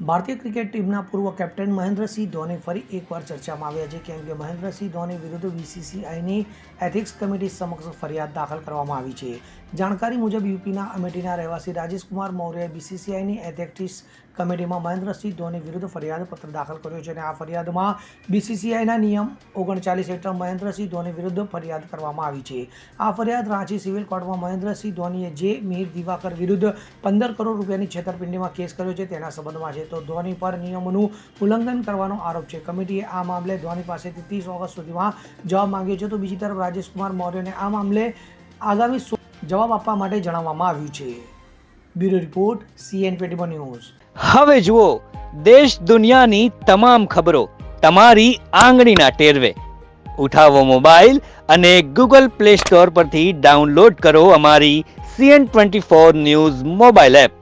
ભારતીય ક્રિકેટ ટીમના પૂર્વ કેપ્ટન મહેન્દ્રસિંહ ધોની ફરી એકવાર ચર્ચામાં આવ્યા છે, કેમ કે મહેન્દ્રસિંહ ધોની વિરુદ્ધ બીસીસીઆઈની એથિક્સ કમિટી સમક્ષ ફરિયાદ દાખલ કરવામાં આવી છે. જાણકારી મુજબ યુપીના અમેઠીના રહેવાસી રાજેશકુમાર મૌર્યએ બીસીસીઆઈની એથેક્ટિક્સ કમિટીમાં મહેન્દ્રસિંહ ધોની વિરુદ્ધ ફરિયાદ પત્ર દાખલ કર્યો છે અને આ ફરિયાદમાં બીસીસીઆઈના નિયમ ઓગણચાલીસ હેઠળ મહેન્દ્રસિંહ ધોની વિરુદ્ધ ફરિયાદ કરવામાં આવી છે. આ ફરિયાદ રાંચી સિવિલ કોર્ટમાં મહેન્દ્રસિંહ ધોનીએ જે મીર દિવાકર વિરુદ્ધ પંદર કરોડ રૂપિયાની છેતરપિંડીમાં કેસ કર્યો છે તેના સંબંધમાં છે. તો ધોની પર નિયમોનું ઉલ્લંઘન કરવાનો આરોપ છે. કમિટીએ આ મામલે ધોની પાસેથી ત્રીસ ઓગસ્ટ સુધીમાં જવાબ માંગ્યો છે. તો બીજી તરફ રાજેશકુમાર મૌર્યને આ મામલે આગામી જવાબ આપવા માટે જણાવવામાં આવ્યું છે. Bureau report, CN twenty News. હવે જુઓ, દેશ દુનિયાની તમામ ખબરો તમારી આંગળીના ટેરવે. ઉઠાવો મોબાઈલ અને ગૂગલ પ્લે સ્ટોર પરથી ડાઉનલોડ કરો અમારી CN twenty four News mobile app.